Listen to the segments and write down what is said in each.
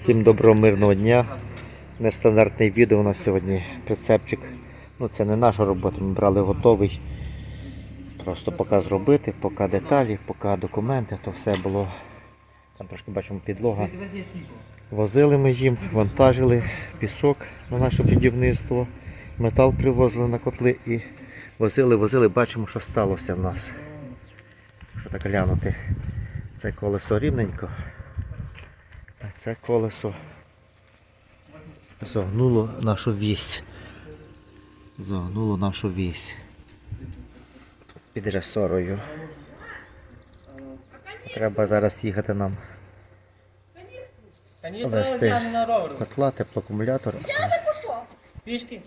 Всім доброго мирного дня. Нестандартне відео у нас сьогодні прицепчик. Ну це не наша робота, ми брали готовий. Просто поки зробити, поки деталі, поки документи, то все було. Там трошки бачимо підлога. Возили ми їм, вантажили пісок на наше будівництво, метал привозили на котли і возили, возили, бачимо, що сталося в нас. Що так глянути, це колесо рівненько, це колесо загнуло нашу вісь. Загнуло нашу вісь. Під ресорою. Треба зараз їхати нам Вести. я не на котла, теплоакумулятор. Пішки.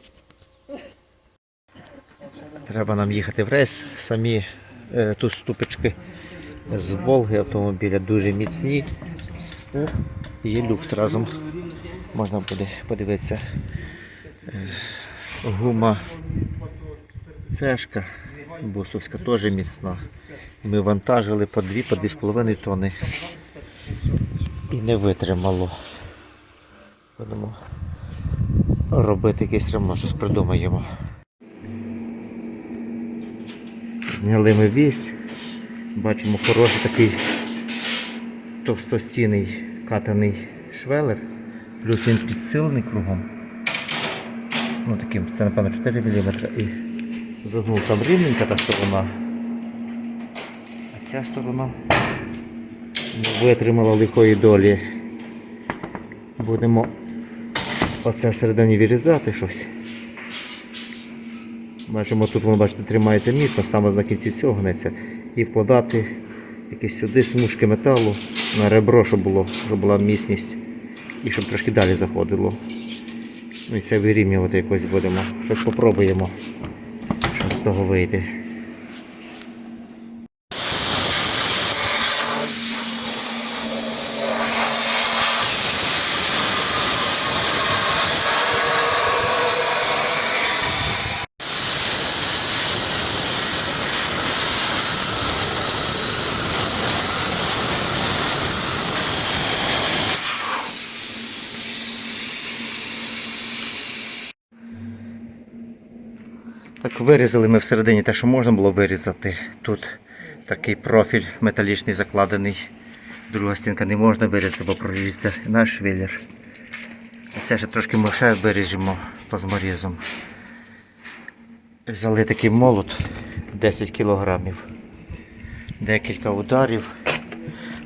Треба нам їхати в рейс. Самі е, тут ступочки з Волги автомобіля дуже міцні. Є люфт разом. Можна буде подивитися. Е, гума цешка бусовська теж міцна. Ми вантажили по 2 по 2,5 тонни. І не витримало. Будемо робити якийсь ремонт, щось придумаємо. Зняли ми вісь. Бачимо хороший такий товстостійний катаний швелер. Плюс він підсилений кругом. Ну таким, це напевно 4 мм. І загнув там рівненька та сторона. А ця сторона не витримала лихої долі. Будемо оце всередині вирізати щось. Бачимо, тут воно бачите, тримається міцно, саме на кінці цього гнеться. І вкладати якісь сюди смужки металу на ребро, щоб було, щоб була міцність і щоб трошки далі заходило. Ну і це вирівнювати якось будемо. Щось попробуємо, що з того вийде. Так, вирізали ми всередині те, що можна було вирізати. Тут такий профіль металічний закладений. Друга стінка не можна вирізати, бо проріжеться наш швеллер. Це ще трошки ми ще виріжемо плазморізом. Взяли такий молот 10 кілограмів. Декілька ударів.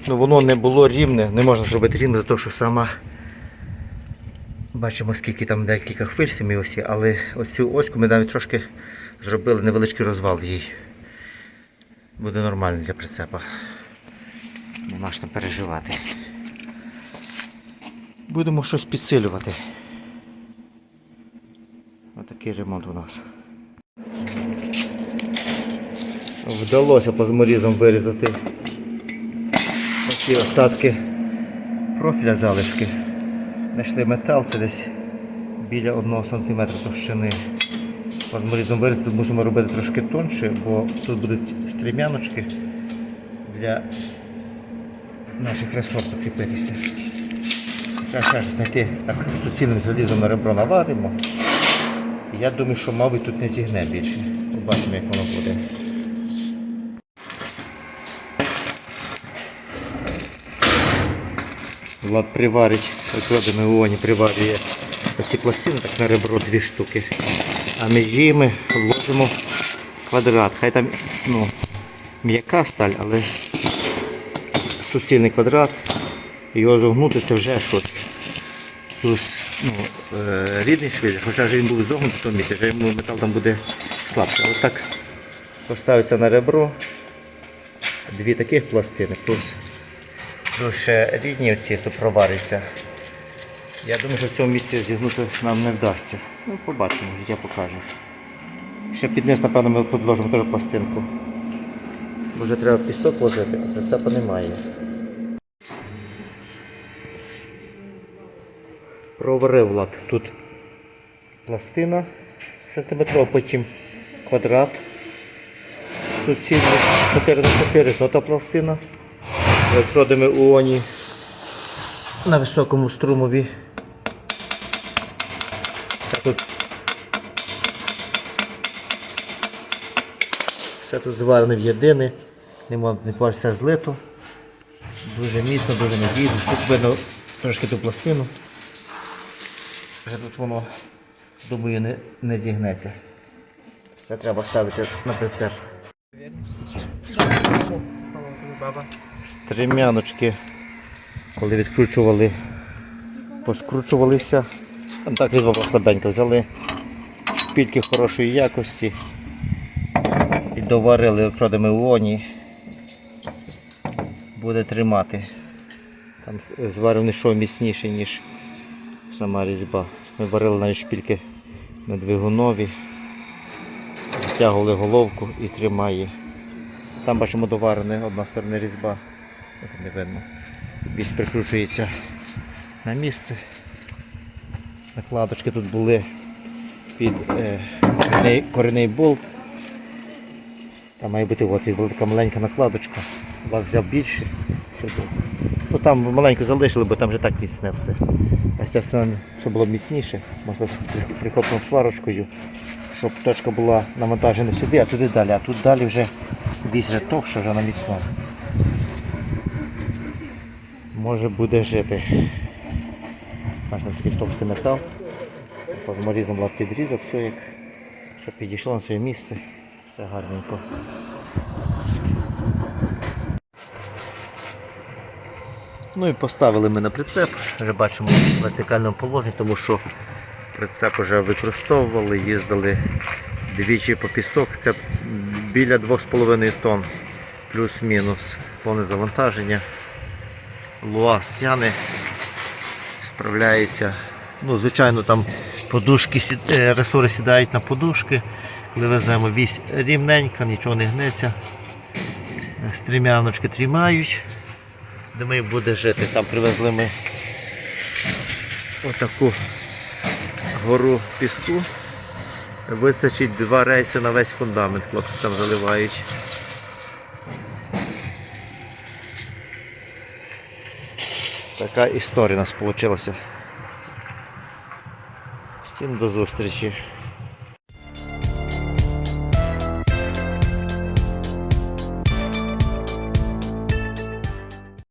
Ну, воно не було рівне, не можна зробити рівне, тому що сама Бачимо, скільки там декілька хвиль самі осі, але оцю оську ми навіть трошки зробили невеличкий розвал в їй. Буде нормально для прицепа. Нема ж там переживати. Будемо щось підсилювати. Отакий ремонт у нас. Вдалося плазморізом вирізати оці остатки профіля залишки. Знайшли метал, це десь біля 1 см товщини. Плазморізом вирізати мусимо робити трошки тонше, бо тут будуть стрімяночки для наших ресор кріпитися. Треба знайти так суцільним залізом на ребро наваримо. Я думаю, що мабуть тут не зігне більше. Побачимо, як воно буде. Влад приварить, викладемо в оні, приварює оці пластини так на ребро дві штуки. А між ними вложимо квадрат. Хай там ну, м'яка сталь, але суцільний квадрат. Його зогнути це вже щось. Плюс ну, е, рідний швель, хоча ж він був зогнутий в тому місці, вже йому метал там буде слабший. Але так поставиться на ребро. Дві таких пластини, плюс Ну, ще рідні оці, то провариться. Я думаю, що в цьому місці зігнути нам не вдасться. Ну, побачимо, життя покаже. Ще під низ, напевно, ми підложимо теж пластинку. Бо вже треба пісок возити, а прицепа немає. Проварив лад. Тут пластина сантиметрова, потім квадрат. Суцільний 4 на 4 знота пластина. Електродами УОНі на високому струмові. Все тут, все тут зварене в єдине, не можна не бачиться злито. Дуже міцно, дуже надійно. Тут видно трошки ту пластину. Вже тут воно, думаю, не, не зігнеться. Все треба ставити на прицеп. Баба. Стремяночки, коли відкручували, поскручувалися. Так різьба була слабенько. Взяли шпільки хорошої якості і доварили електродами в оні. Буде тримати. Там зварений шов міцніший, ніж сама різьба. Ми варили навіть шпільки на двигунові, затягували головку і тримає. Там бачимо доварене одна сторона різьба. От не видно. Вісь прикручується на місце. Накладочки тут були під е, коренний, болт. Там має бути от, була така маленька накладочка. Вас взяв більше. Ну, там маленьку залишили, бо там вже так міцне все. А ця сторона, щоб було міцніше, можливо, прихопнув сварочкою, щоб точка була навантажена сюди, а туди далі. А тут далі вже вісь вже товше, вже на міцно. Може буде жити. Бачите, такий товстий метал. Позморізом була підрізок, все як щоб підійшло на своє місце. Все гарненько. Ну і поставили ми на прицеп, вже бачимо в вертикальному положенні, тому що прицеп вже використовували, їздили двічі по пісок, це біля 2,5 тонн, плюс-мінус повне завантаження. Луаз Яни справляється. Ну, звичайно, там подушки, е, ресори сідають на подушки, коли веземо вісь рівненька, нічого не гнеться. Стрімяночки тримають. Думаю, буде жити. Там привезли ми отаку гору піску. Вистачить два рейси на весь фундамент, хлопці там заливають. Така історія у нас вийшла. Всім до зустрічі.